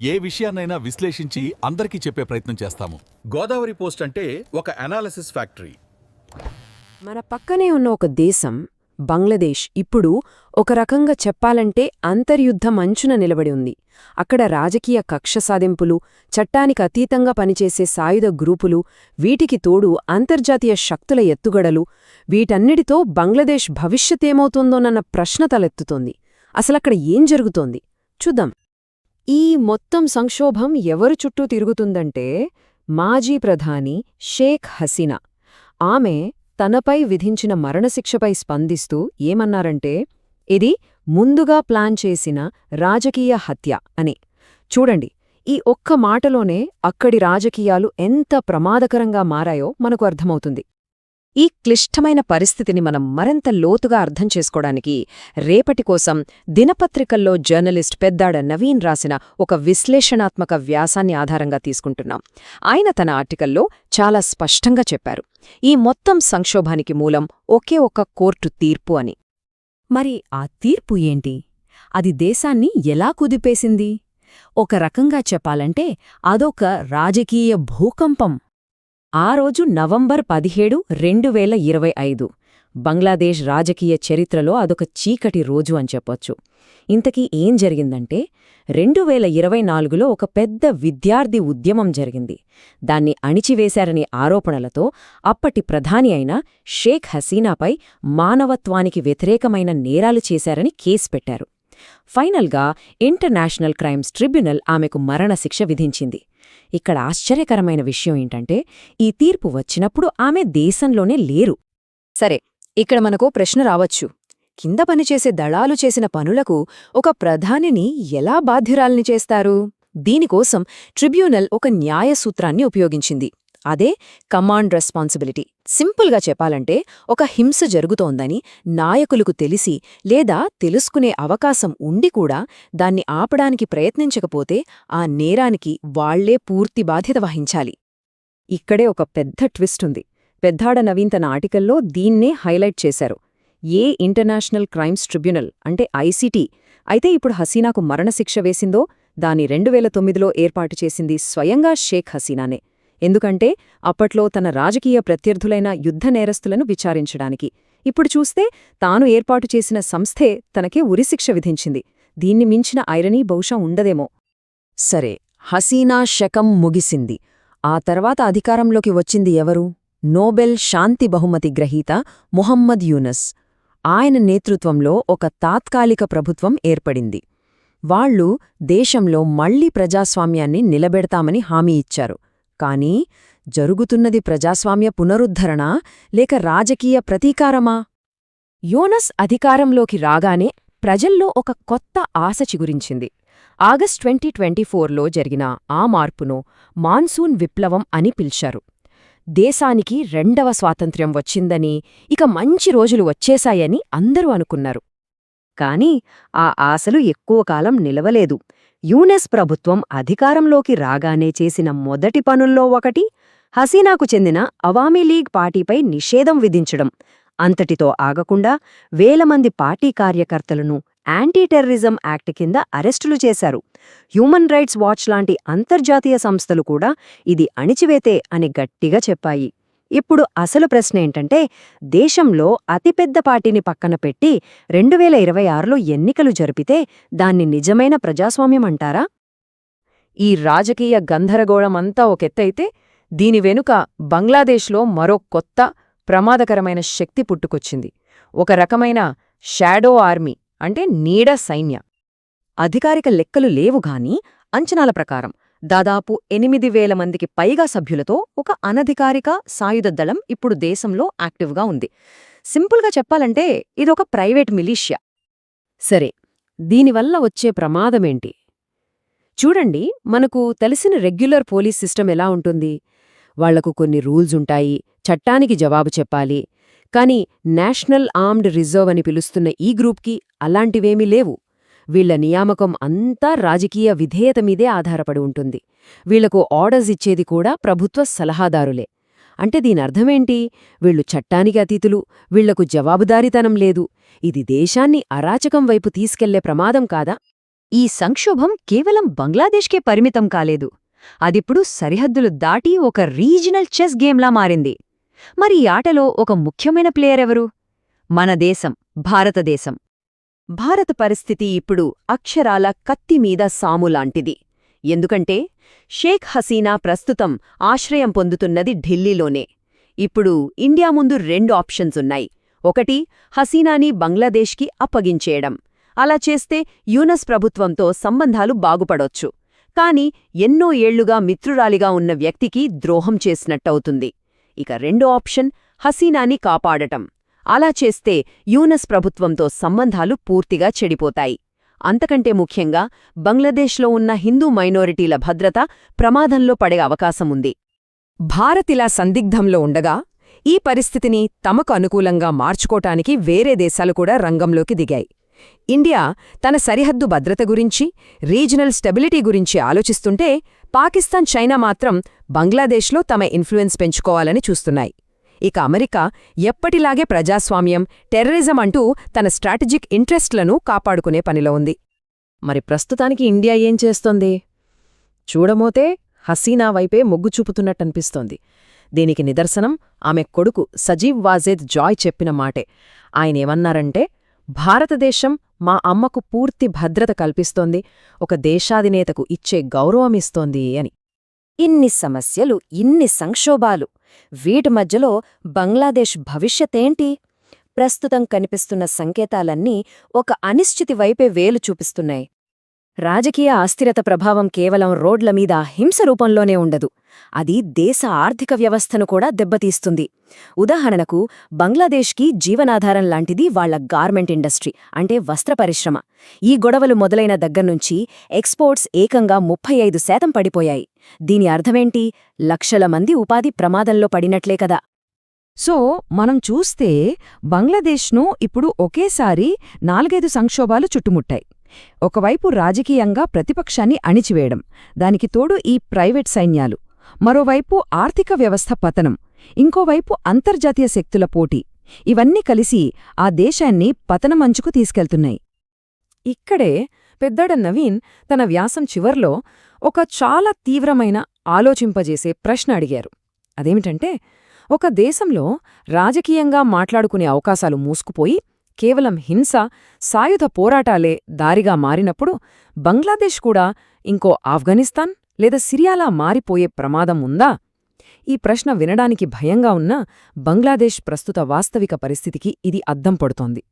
ఏ విషయాన్నైనా విశ్లేషించి అందరికీ చెప్పే ప్రయత్నం చేస్తాము. గోదావరి పోస్ట్ అంటే ఒక అనాలిసిస్ ఫ్యాక్టరీ మన పక్కనే ఉన్న ఒక దేశం బంగ్లాదేశ్ ఇప్పుడు ఒక రకంగా చెప్పాలంటే అంతర్యుద్ధ మంచున నిలబడి ఉంది. అక్కడ రాజకీయ కక్ష సాధింపులు చట్టానికి అతీతంగా పనిచేసే సాయుధ గ్రూపులు వీటికి తోడు అంతర్జాతీయ శక్తుల ఎత్తుగడలు వీటన్నిటితో బంగ్లాదేశ్ భవిష్యత్తేమవుతుందోనన్న ప్రశ్న తలెత్తుతోంది. అసలక్కడ ఏం జరుగుతోంది? చూద్దాం. ఈ మొత్తం సంక్షోభం ఎవరు చుట్టూ తిరుగుతుందంటే మాజీ ప్రధాని షేక్ హసీనా. ఆమె తనపై విధించిన మరణశిక్షపై స్పందిస్తూ ఏమన్నారంటే ఇది ముందుగా ప్లాన్ చేసిన రాజకీయ హత్య అని. చూడండి ఈ ఒక్క మాటలోనే అక్కడి రాజకీయాలు ఎంత ప్రమాదకరంగా మారాయో మనకు అర్థమవుతుంది. ఈ క్లిష్టమైన పరిస్థితిని మనం మరింత లోతుగా అర్థం చేసుకోవడానికి రేపటి కోసం దినపత్రికల్లో జర్నలిస్ట్ పెద్దాడ నవీన్ రాసిన ఒక విశ్లేషణాత్మక వ్యాసాన్ని ఆధారంగా తీసుకుంటున్నాం. ఆయన తన ఆర్టికల్లో చాలా స్పష్టంగా చెప్పారు. ఈ మొత్తం సంక్షోభానికి మూలం ఒకే ఒక కోర్టు తీర్పు అని. మరి ఆ తీర్పు ఏంటి? అది దేశాన్ని ఎలా కుదిపేసింది? ఒక రకంగా చెప్పాలంటే అదొక రాజకీయ భూకంపం. ఆ రోజు నవంబర్ పదిహేడు రెండు వేల ఇరవై ఐదు. బంగ్లాదేశ్ రాజకీయ చరిత్రలో అదొక చీకటి రోజు అని చెప్పొచ్చు. ఇంతకీ ఏం జరిగిందంటే రెండు వేల ఇరవై నాలుగులో ఒక పెద్ద విద్యార్థి ఉద్యమం జరిగింది. దాన్ని అణిచివేశారనే ఆరోపణలతో అప్పటి ప్రధాని అయిన షేక్ హసీనాపై మానవత్వానికి వ్యతిరేకమైన నేరాలు చేశారని కేసు పెట్టారు. ఫైనల్గా ఇంటర్నేషనల్ క్రైమ్స్ ట్రిబ్యునల్ ఆమెకు మరణశిక్ష విధించింది. ఇక్కడ ఆశ్చర్యకరమైన విషయం ఏంటంటే ఈ తీర్పు వచ్చినప్పుడు ఆమె దేశంలోనే లేరు. సరే ఇక్కడ మనకు ప్రశ్న రావచ్చు. కింద పనిచేసే దళాలు చేసిన పనులకు ఒక ప్రధానిని ఎలా బాధ్యురాల్ని చేస్తారు? దీనికోసం ట్రిబ్యునల్ ఒక న్యాయ సూత్రాన్ని ఉపయోగించింది. అదే కమాండ్ రెస్పాన్సిబిలిటీ. సింపుల్గా చెప్పాలంటే ఒక హింస జరుగుతోందని నాయకులకు తెలిసి లేదా తెలుసుకునే అవకాశం ఉండి కూడా దాన్ని ఆపడానికి ప్రయత్నించకపోతే ఆ నేరానికి వాళ్ళే పూర్తి బాధ్యత వహించాలి. ఇక్కడే ఒక పెద్ద ట్విస్ట్ ఉంది. పెద్దాడ నవీన్ తన ఆర్టికల్లో దీన్నే హైలైట్ చేశారు. ఏ ఇంటర్నేషనల్ క్రైమ్స్ ట్రిబ్యునల్ అంటే ఐసీటీ అయితే ఇప్పుడు హసీనాకు మరణశిక్ష వేసిందో దాని రెండు వేల తొమ్మిదిలో ఏర్పాటు చేసింది స్వయంగా షేక్ హసీనానే. ఎందుకంటే అప్పట్లో తన రాజకీయ ప్రత్యర్థులైన యుద్ధ నేరస్తులను విచారించడానికి. ఇప్పుడు చూస్తే తాను ఏర్పాటు చేసిన సంస్థే తనకే ఉరిశిక్ష విధించింది. దీన్ని మించిన ఐరనీ బహుశా ఉండదేమో. సరే హసీనా శకం ముగిసింది. ఆ తర్వాత అధికారంలోకి వచ్చింది ఎవరు? నోబెల్ శాంతి బహుమతి గ్రహీత ముహమ్మద్ యూనస్. ఆయన నేతృత్వంలో ఒక తాత్కాలిక ప్రభుత్వం ఏర్పడింది. వాళ్ళు దేశంలో మళ్ళీ ప్రజాస్వామ్యాన్ని నిలబెడతామని హామీ ఇచ్చారు. కానీ జరుగుతున్నది ప్రజాస్వామ్య పునరుద్ధరణ లేక రాజకీయ ప్రతీకారమా? యోనస్ అధికారంలోకి రాగానే ప్రజల్లో ఒక కొత్త ఆశ చిగురించింది. ఆగస్ట్ ట్వంటీ ట్వంటీ ఫోర్లో జరిగిన ఆ మార్పును మాన్సూన్ విప్లవం అని పిలిచారు. దేశానికి రెండవ స్వాతంత్ర్యం వచ్చిందని ఇక మంచి రోజులు వచ్చేశాయని అందరూ అనుకున్నారు. కాని ఆ ఆశలు ఎక్కువ కాలం నిలవలేదు. యూనెస్ ప్రభుత్వం అధికారంలోకి రాగానే చేసిన మొదటి పనుల్లో ఒకటి హసీనాకు చెందిన అవామీ లీగ్ పార్టీపై నిషేధం విధించడం. అంతటితో ఆగకుండా వేల మంది పార్టీ కార్యకర్తలను యాంటీ టెర్రరిజం యాక్ట్ కింద అరెస్టులు చేశారు. హ్యూమన్ రైట్స్ వాచ్ లాంటి అంతర్జాతీయ సంస్థలు కూడా ఇది అణిచివేతే అని గట్టిగా చెప్పాయి. ఇప్పుడు అసలు ప్రశ్న ఏంటంటే దేశంలో అతిపెద్ద పార్టీని పక్కన పెట్టి రెండు వేల ఇరవై ఆరులో ఎన్నికలు జరిపితే దాన్ని నిజమైన ప్రజాస్వామ్యం అంటారా? ఈ రాజకీయ గంధరగోళమంతా ఒకెత్తైతే దీని వెనుక బంగ్లాదేశ్లో మరో కొత్త ప్రమాదకరమైన శక్తి పుట్టుకొచ్చింది. ఒక రకమైన షాడో ఆర్మీ అంటే నీడ సైన్య. అధికారిక లెక్కలు లేవుగాని అంచనాల ప్రకారం దాదాపు ఎనిమిది వేల మందికి పైగా సభ్యులతో ఒక అనధికారిక సాయుధ దళం ఇప్పుడు దేశంలో యాక్టివ్గా ఉంది. సింపుల్గా చెప్పాలంటే ఇదొక ప్రైవేట్ మిలీషియా. సరే దీనివల్ల వచ్చే ప్రమాదమేంటి? చూడండి మనకు తెలిసిన రెగ్యులర్ పోలీస్ సిస్టమ్ ఎలా ఉంటుంది? వాళ్ళకు కొన్ని రూల్స్ ఉంటాయి చట్టానికి జవాబు చెప్పాలి. కాని నేషనల్ ఆర్మ్డ్ రిజర్వ్ అని పిలుస్తున్న ఈ గ్రూప్కి అలాంటివేమీ లేవు. వీళ్ళ నియామకం అంతా రాజకీయ విధేయత మీదే ఆధారపడి ఉంటుంది. వీళ్ళకు ఆర్డర్స్ ఇచ్చేది కూడా ప్రభుత్వ సలహాదారులే. అంటే దీనర్థమేంటి? వీళ్ళు చట్టానికి అతీతులు వీళ్ళకు జవాబుదారీతనం లేదు. ఇది దేశాన్ని అరాచకం వైపు తీసుకెళ్ళే ప్రమాదం కాదా? ఈ సంక్షోభం కేవలం బంగ్లాదేశ్కే పరిమితం కాలేదు. అదిప్పుడు సరిహద్దులు దాటి ఒక రీజనల్ చెస్ గేమ్లా మారింది. మరి ఈ ఆటలో ఒక ముఖ్యమైన ప్లేయర్ ఎవరు మన దేశం భారతదేశం. భారత పరిస్థితి ఇప్పుడు అక్షరాల కత్తిమీద సాములాంటిది ఎందుకంటే షేక్ హసీనా ప్రస్తుతం ఆశ్రయం పొందుతున్నది ఢిల్లీలోనే. ఇప్పుడు ఇండియా ముందు రెండు ఆప్షన్స్ ఉన్నాయి. ఒకటి హసీనాని బంగ్లాదేశ్కి అప్పగించేయడం. అలా చేస్తే యూనస్ ప్రభుత్వంతో సంబంధాలు బాగుపడొచ్చు. కాని ఎన్నో ఏళ్ళుగా మిత్రురాలిగా ఉన్న వ్యక్తికి ద్రోహం చేసినట్టవుతుంది. ఇక రెండో ఆప్షన్ హసీనాని కాపాడటం. అలా చేస్తే యూనస్ ప్రభుత్వంతో సంబంధాలు పూర్తిగా చెడిపోతాయి. అంతకంటే ముఖ్యంగా బంగ్లాదేశ్లో ఉన్న హిందూ మైనారిటీల భద్రత ప్రమాదంలో పడే అవకాశముంది. భారతిలా సందిగ్ధంలో ఉండగా ఈ పరిస్థితిని తమకు అనుకూలంగా మార్చుకోటానికి వేరే దేశాలు కూడా రంగంలోకి దిగాయి. ఇండియా తన సరిహద్దు భద్రత గురించి రీజనల్ స్టెబిలిటీ గురించి ఆలోచిస్తుంటే పాకిస్తాన్ చైనా మాత్రం బంగ్లాదేశ్లో తమ ఇన్ఫ్లుయెన్స్ పెంచుకోవాలని చూస్తున్నాయి. ఇక అమెరికా ఎప్పటిలాగే ప్రజాస్వామ్యం టెర్రరిజం అంటూ తన స్ట్రాటజిక్ ఇంట్రెస్ట్లను కాపాడుకునే పనిలో ఉంది. మరి ప్రస్తుతానికి ఇండియా ఏం చేస్తోంది? చూడమోతే హసీనా వైపే మొగ్గు చూపుతున్నట్టనిపిస్తోంది. దీనికి నిదర్శనం ఆమె కొడుకు సజీవ్ వాజేద్ జాయ్ చెప్పిన మాటే. ఆయనేమన్నారంటే భారతదేశం మా అమ్మకు పూర్తి భద్రత కల్పిస్తోంది ఒక దేశాధినేతకు ఇచ్చే గౌరవమిస్తోంది అని. ఇన్ని సమస్యలు ఇన్ని సంక్షోభాలు. వీటి మధ్యలో బంగ్లాదేశ్ భవిష్యతేంటి? ప్రస్తుతం కనిపిస్తున్న సంకేతాలన్నీ ఒక అనిశ్చితి వైపే వేలు చూపిస్తున్నాయి. రాజకీయ అస్థిరత ప్రభావం కేవలం రోడ్ల మీద హింస రూపంలోనే ఉండదు. అది దేశ ఆర్థిక వ్యవస్థను కూడా దెబ్బతీస్తుంది. ఉదాహరణకు బంగ్లాదేశ్కి జీవనాధారం లాంటిది వాళ్ళ గార్మెంట్ ఇండస్ట్రీ అంటే వస్త్ర పరిశ్రమ. ఈ గొడవలు మొదలైన దగ్గర్నుంచి ఎక్స్పోర్ట్స్ ఏకంగా ముప్పై ఐదు శాతం పడిపోయాయి. దీని అర్థమేంటి? లక్షల మంది ఉపాధి ప్రమాదంలో పడినట్లే కదా! సో మనం చూస్తే బంగ్లాదేశ్ను ఇప్పుడు ఒకేసారి నాలుగైదు సంక్షోభాలు చుట్టుముట్టాయి. ఒకవైపు రాజకీయంగా ప్రతిపక్షాన్ని అణిచివేయడం దానికి తోడు ఈ ప్రైవేట్ సైన్యాలు. మరోవైపు ఆర్థిక వ్యవస్థ పతనం ఇంకోవైపు అంతర్జాతీయ శక్తుల పోటీ. ఇవన్నీ కలిసి ఆ దేశాన్ని పతనమంచుకు తీసుకెళ్తున్నాయి. ఇక్కడే పెద్దడ నవీన్ తన వ్యాసం చివర్లో ఒక చాలా తీవ్రమైన ఆలోచింపజేసే ప్రశ్న అడిగారు. అదేమిటంటే ఒక దేశంలో రాజకీయంగా మాట్లాడుకునే అవకాశాలు మూసుకుపోయి కేవలం హింస సాయుధ పోరాటాలే దారిగా మారినప్పుడు బంగ్లాదేశ్ కూడా ఇంకో ఆఫ్ఘనిస్తాన్ లేదా సిరియాలా మారిపోయే ప్రమాదం ఉందా? ఈ ప్రశ్న వినడానికి భయంగా ఉన్న బంగ్లాదేశ్ ప్రస్తుత వాస్తవిక పరిస్థితికి ఇది అద్దం పడుతోంది.